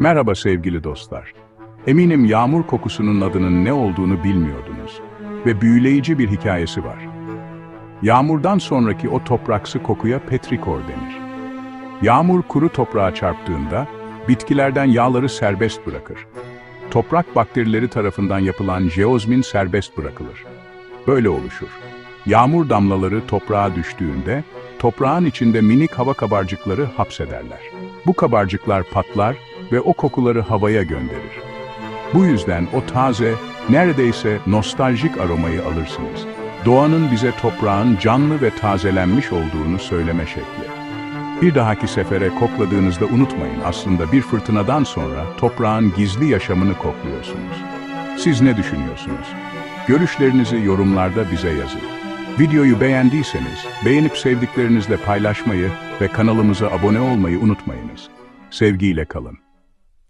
Merhaba sevgili dostlar. Eminim yağmur kokusunun adının ne olduğunu bilmiyordunuz. Ve büyüleyici bir hikayesi var. Yağmurdan sonraki o topraksı kokuya petrikor denir. Yağmur kuru toprağa çarptığında bitkilerden yağları serbest bırakır. Toprak bakterileri tarafından yapılan jeozmin serbest bırakılır. Böyle oluşur. Yağmur damlaları toprağa düştüğünde toprağın içinde minik hava kabarcıkları hapsederler. Bu kabarcıklar patlar ve o kokuları havaya gönderir. Bu yüzden o taze, neredeyse nostaljik aromayı alırsınız. Doğanın bize toprağın canlı ve tazelenmiş olduğunu söyleme şekli. Bir dahaki sefere kokladığınızda unutmayın aslında bir fırtınadan sonra toprağın gizli yaşamını kokluyorsunuz. Siz ne düşünüyorsunuz? Görüşlerinizi yorumlarda bize yazın. Videoyu beğendiyseniz beğenip sevdiklerinizle paylaşmayı ve kanalımıza abone olmayı unutmayınız. Sevgiyle kalın.